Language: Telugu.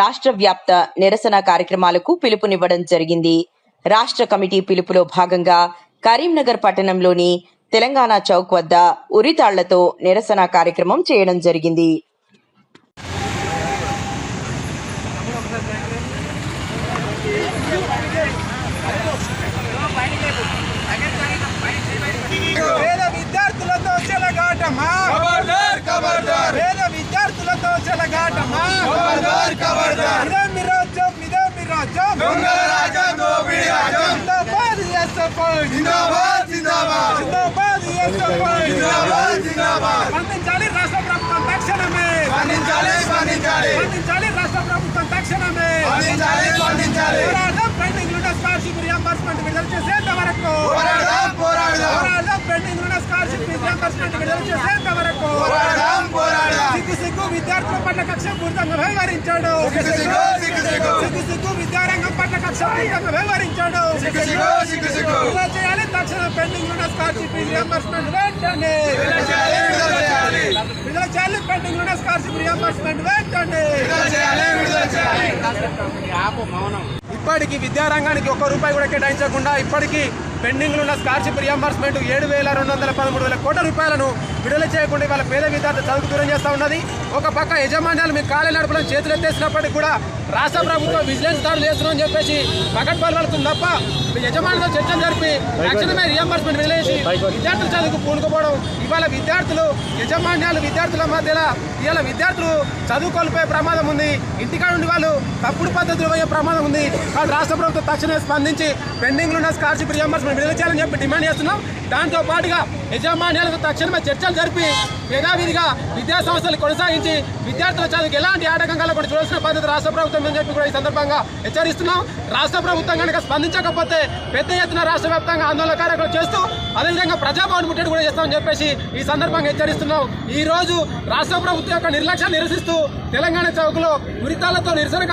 రాష్ట్ర వ్యాప్త నిరసన కార్యక్రమాలకు పిలుపునివ్వడం జరిగింది. రాష్ట్ర కమిటీ పిలుపులో భాగంగా కరీంనగర్ పట్టణంలోని తెలంగాణ చౌక్ వద్ద ఉరితాళ్ళతో నిరసన కార్యక్రమం చేయడం జరిగింది. విద్యార్థులతో చెలగాటమా? జిందాబాద్ ఎస్ఎఫ్ఐ जिंदाबाद जिंदाबाद జిందాబాద్ ఎస్ఎఫ్ఐ जिंदाबाद जिंदाबाद స్పందించాలి రాష్ట్ర ప్రభుత్వం తక్షణమే స్పందించాలి స్పందించాలి స్పందించాలి రాష్ట్ర ప్రభుత్వం తక్షణమే స్పందించాలి స్పందించాలి పోరాడదాం పెండింగ్ ఉన్న స్కాలర్షిప్ రియంబర్స్మెంట్ విడుదల చేసేంత వరకు పోరాడదాం పోరాడదాం పోరాడదాం పెండింగ్ ఉన్న స్కాలర్షిప్ రియంబర్స్మెంట్ విడుదల చేసేంత వరకు పోరాడదాం పోరాడదాం సిగ్గు సిగ్గు విద్యార్థుల పట్ల కక్ష పూర్తంగా వ్యవహరించాడు. సిగ్గు విద్యారంగం పట్ల కక్ష పూర్తంగా వ్యవహరించాడు. చేయాలి? తక్షణ పెండింగ్ ఉన్న స్కాలర్షిప్ రియంబర్స్మెంట్ వెంటనే. విడుదల చేయాలి. పెండింగ్ ఉన్న స్కాలర్షిప్ రియంబర్స్మెంట్ వెంటనే. ఇప్పటికి విద్యారంగానికి ఒక్క రూపాయి కూడా కేటాయించకుండా ఇప్పటికీ పెండింగ్లు ఉన్న స్కాలర్షిప్ రియంబర్స్మెంట్ ఏడు వేల రెండు వందల పదమూడు వేల కోట్ల రూపాయలను విడుదల చేయకుండా వాళ్ళ పేద విద్యార్థులు చదువుకు దూరం చేస్తూ ఉన్నది. ఒక పక్క యజమాన్యాలు మీ కాలే నడపడం చేతులు ఎత్తేసినప్పటికీ కూడా రాష్ట్ర ప్రభుత్వం విజిలెన్స్ దాడులు చేస్తున్నామని చెప్పేసి పకడ్బాలు పలుకుతుంది తప్ప యజమానితో చర్చలు జరిపి తక్షణమే రియంబర్స్మెంట్ విడుదలేసి విద్యార్థుల చదువుకు పూనుకోవడం ఇవాళ విద్యార్థులు యజమాన్యాలు విద్యార్థుల మధ్యలో ఇవాళ విద్యార్థులు చదువు కోల్పోయే ప్రమాదం ఉంది. ఇంటికాడ ఉండి వాళ్ళు తప్పుడు పద్ధతులు పోయే ప్రమాదం ఉంది. కాబట్టి రాష్ట్ర ప్రభుత్వం తక్షణమే స్పందించి పెండింగ్ ఉన్న స్కాలర్షిప్ రియంబర్స్మెంట్ విడుదల చేయాలని చెప్పి డిమాండ్ చేస్తున్నాం. దాంతో పాటుగా యజమాన్యాలతో తక్షణమే చర్చలు జరిపి యథావిధిగా విద్యా సంస్థలు కొనసాగించి విద్యార్థుల చదువుకు ఎలాంటి ఆటంకం కలగకుండా చూడాల్సిన బాధ్యత రాష్ట్ర ప్రభుత్వం అని చెప్పి కూడా ఈ సందర్భంగా హెచ్చరిస్తున్నాం. రాష్ట్ర ప్రభుత్వం కనుక స్పందించకపోతే పెద్ద ఎత్తున రాష్ట్ర వ్యాప్తంగా ఆందోళన కార్యక్రమం చేస్తూ అదేవిధంగా ప్రజాభవన్ ముట్టడి కూడా చేస్తామని చెప్పేసి ఈ సందర్భంగా హెచ్చరిస్తున్నాం. ఈ రోజు రాష్ట్ర ప్రభుత్వం యొక్క నిర్లక్ష్యం నిరసిస్తూ తెలంగాణ చౌక్లో ఉరితాలతో నిరసన